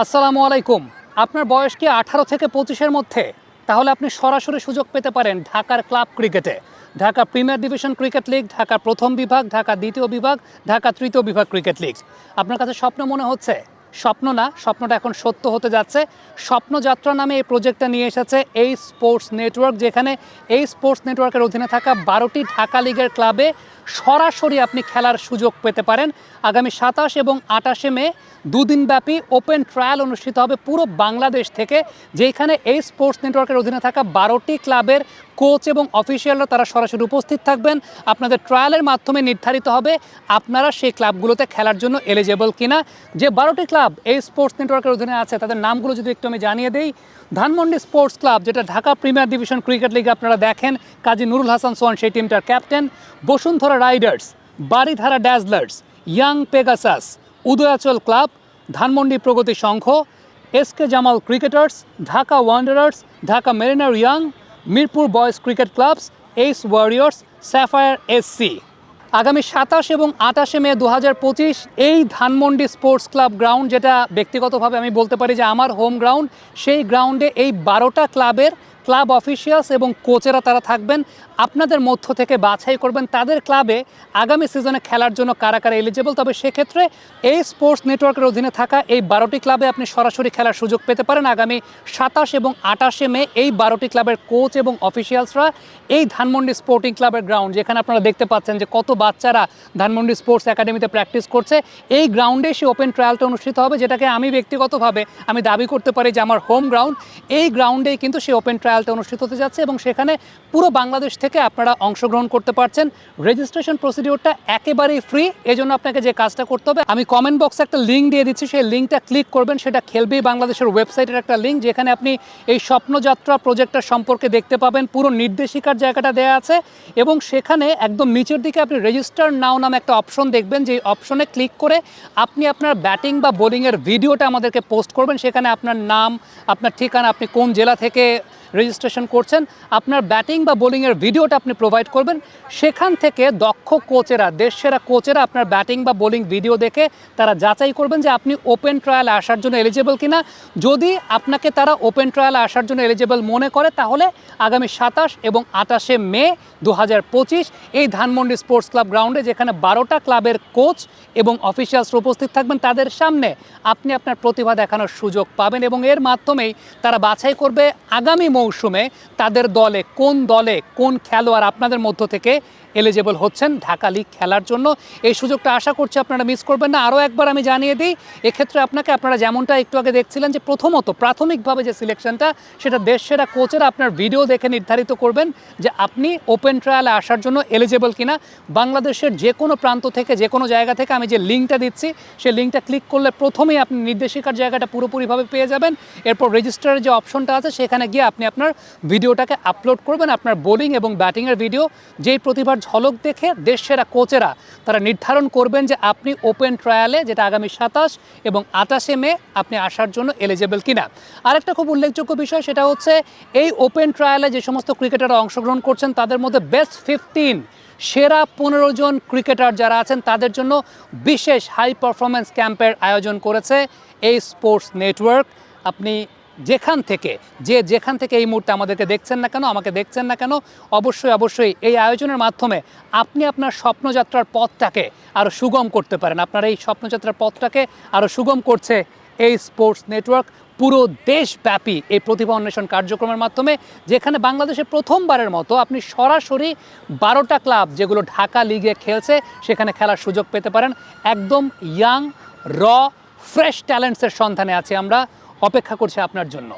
আসসালামু আলাইকুম। আপনার বয়স কি আঠারো থেকে পঁচিশের মধ্যে? তাহলে আপনি সরাসরি সুযোগ পেতে পারেন ঢাকার ক্লাব ক্রিকেটে। Dhaka premier division cricket league, Dhaka প্রথম বিভাগ, ঢাকা দ্বিতীয় বিভাগ, ঢাকা তৃতীয় বিভাগ ক্রিকেট লিগ। আপনার কাছে স্বপ্ন মনে হচ্ছে স্বপ্ন না, স্বপ্নটা এখন সত্য হতে যাচ্ছে। স্বপ্নযাত্রা নামে এই প্রজেক্টটা নিয়ে এসেছে এই স্পোর্টস নেটওয়ার্ক যেখানে এই স্পোর্টস নেটওয়ার্কের অধীনে থাকা বারোটি ঢাকা লিগের ক্লাবে সরাসরি আপনি খেলার সুযোগ পেতে পারেন। আগামী সাতাশ এবং আটাশে মে দুদিনব্যাপী ওপেন ট্রায়াল অনুষ্ঠিত হবে পুরো বাংলাদেশ থেকে, যেখানে এই স্পোর্টস নেটওয়ার্কের অধীনে থাকা বারোটি ক্লাবের কোচ এবং অফিসিয়ালরা তারা সরাসরি উপস্থিত থাকবেন। আপনাদের ট্রায়ালের মাধ্যমে নির্ধারিত হবে আপনারা সেই ক্লাবগুলোতে খেলার জন্য এলিজেবল কিনা। যে বারোটি ক্লাব এই স্পোর্টস নেটওয়ার্কের অধীনে আছে। তাদের নামগুলো যদি একটু আমি জানিয়ে দিই, ধানমন্ডি স্পোর্টস ক্লাব যেটা ঢাকা প্রিমিয়ার ডিভিশন ক্রিকেট লিগে আপনারা দেখেন, কাজী নুরুল হাসান সোহান, সেই টিমটার captain Bashundhara riders Baridhara dazzlers young pegasus Udayachal club, Dhanmondi Progoti Sangha SK Jamal cricketers Dhaka wanderers Dhaka mariner young Mirpur boys cricket clubs ace warriors sapphire SC আগামী সাতাশ এবং আটাশে মে দু হাজার পঁচিশ এই ধানমন্ডি স্পোর্টস ক্লাব গ্রাউন্ড, যেটা ব্যক্তিগতভাবে আমি বলতে পারি যে আমার হোম গ্রাউন্ড, সেই গ্রাউন্ডে এই বারোটা ক্লাবের ক্লাব অফিসিয়ালস এবং কোচেরা তারা থাকবেন। আপনাদের মধ্য থেকে বাছাই করবেন তাদের ক্লাবে আগামী সিজনে খেলার জন্য কারা কারা এলিজেবল তবে সেক্ষেত্রে এই স্পোর্টস নেটওয়ার্কের অধীনে থাকা এই বারোটি ক্লাবে আপনি সরাসরি খেলার সুযোগ পেতে পারেন। আগামী সাতাশ এবং আটাশে মে এই বারোটি ক্লাবের কোচ এবং অফিসিয়ালসরা এই ধানমন্ডি স্পোর্টিং ক্লাবের গ্রাউন্ড, যেখানে আপনারা দেখতে পাচ্ছেন যে কত বাচ্চারা ধানমন্ডি স্পোর্টস একাডেমিতে প্র্যাকটিস করছে। এই গ্রাউন্ডে সেই ওপেন ট্রায়ালটা অনুষ্ঠিত হবে, যেটাকে আমি ব্যক্তিগতভাবে আমি দাবি করতে পারি যে আমার হোম গ্রাউন্ড এই গ্রাউন্ডেই কিন্তু সেই ওপেন ট্রায়ালটা অনুষ্ঠিত হতে যাচ্ছে এবং সেখানে পুরো বাংলাদেশ থেকে আপনারা অংশগ্রহণ করতে পারছেন। রেজিস্ট্রেশন প্রসিডিওরটা একেবারেই ফ্রি এজন্য আপনাকে যে কাজটা করতে হবে, আমি কমেন্ট বক্সে একটা লিঙ্ক দিয়ে দিচ্ছি, সেই লিঙ্কটা ক্লিক করবেন, সেটা খেলবেই বাংলাদেশের ওয়েবসাইটের একটা লিঙ্ক যেখানে আপনি এই স্বপ্নযাত্রা প্রজেক্টটা সম্পর্কে দেখতে পাবেন। পুরো নির্দেশিকার জায়গাটা দেওয়া আছে এবং সেখানে একদম নিচের দিকে আপনি রেজিস্টার নাও নামে একটা অপশন দেখবেন যে অপশনে ক্লিক করে আপনি আপনার ব্যাটিং বা বোলিংয়ের ভিডিওটা আমাদেরকে পোস্ট করবেন। সেখানে আপনার নাম, আপনার ঠিকানা, আপনি কোন জেলা থেকে রেজিস্ট্রেশন করছেন, আপনার ব্যাটিং বা বোলিংয়ের ভিডিওটা আপনি প্রোভাইড করবেন। সেখান থেকে দক্ষ কোচেরা দেশসেরা কোচেরা আপনার ব্যাটিং বা বোলিং ভিডিও দেখে তারা যাচাই করবেন যে আপনি ওপেন ট্রায়ালে আসার জন্য এলিজেবল কিনা। যদি আপনাকে তারা ওপেন ট্রায়ালে আসার জন্য এলিজেবল মনে করে, তাহলে আগামী সাতাশ এবং আটাশে মে দু হাজার পঁচিশ এই ধানমন্ডি স্পোর্টস ক্লাব গ্রাউন্ডে যেখানে বারোটা ক্লাবের কোচ এবং অফিসিয়ালস উপস্থিত থাকবেন, তাদের সামনে আপনি আপনার প্রতিভা দেখানোর সুযোগ পাবেন এবং এর মাধ্যমেই তারা বাছাই করবে আগামী মৌসুমে তাদের দলে কোন দলে কোন খেলোয়াড় আপনাদের মধ্য থেকে এলিজেবল হচ্ছেন ঢাকা লিগ খেলার জন্য? এই সুযোগটা আশা করছি আপনারা মিস করবেন না। আরও একবার আমি জানিয়ে দিই, এক্ষেত্রে আপনাকে আপনারা যেমনটা একটু আগে দেখছিলেন যে প্রথমত প্রাথমিকভাবে যে সিলেকশনটা সেটা দেশ সেরা কোচেরা আপনার ভিডিও দেখে নির্ধারিত করবেন যে আপনি ওপেন ট্রায়ালে আসার জন্য এলিজেবল কিনা। বাংলাদেশের যে কোনো প্রান্ত থেকে, যে কোনো জায়গা থেকে আমি যে লিঙ্কটা দিচ্ছি, সেই লিঙ্কটা ক্লিক করলে প্রথমেই আপনি নির্দেশিকার জায়গাটা পুরোপুরিভাবে পেয়ে যাবেন। এরপর রেজিস্টারের যে অপশনটা আছে, সেখানে গিয়ে আপনি আপনার ভিডিওটাকে আপলোড করবেন, আপনার বোলিং এবং ব্যাটিংয়ের ভিডিও যেই প্রতিভার ঝলক দেখে দেশ সেরা কোচেরা তারা নির্ধারণ করবেন যে আপনি ওপেন ট্রায়ালে যেটা আগামী সাতাশ এবং আটাশে মে, আপনি আসার জন্য এলিজেবল কিনা। আরেকটা খুব উল্লেখযোগ্য বিষয় সেটা হচ্ছে, এই ওপেন ট্রায়ালে যে সমস্ত ক্রিকেটাররা অংশগ্রহণ করছেন, তাদের মধ্যে বেস্ট ফিফটিন সেরা পনেরো জন ক্রিকেটার যারা আছেন, তাদের জন্য বিশেষ হাই পারফরমেন্স ক্যাম্পের আয়োজন করেছে এই স্পোর্টস নেটওয়ার্ক আপনি যেখান থেকে, যে যেখান থেকে এই মুহূর্তে আমাদেরকে দেখছেন না কেন, আমাকে দেখছেন না কেন, অবশ্যই অবশ্যই এই আয়োজনের মাধ্যমে আপনি আপনার স্বপ্নযাত্রার পথটাকে আরও সুগম করতে পারেন। আপনার এই স্বপ্নযাত্রার পথটাকে আরও সুগম করছে এই স্পোর্টস নেটওয়ার্ক। পুরো দেশব্যাপী এই প্রতিভা অন্বেষণ কার্যক্রমের মাধ্যমে, যেখানে বাংলাদেশে প্রথমবারের মতো আপনি সরাসরি বারোটা ক্লাব যেগুলো ঢাকা লিগে খেলছে, সেখানে খেলার সুযোগ পেতে পারেন। একদম ইয়াং র ফ্রেশ ট্যালেন্টসের সন্ধানে আছি আমরা। অপেক্ষা করছে আপনার জন্য।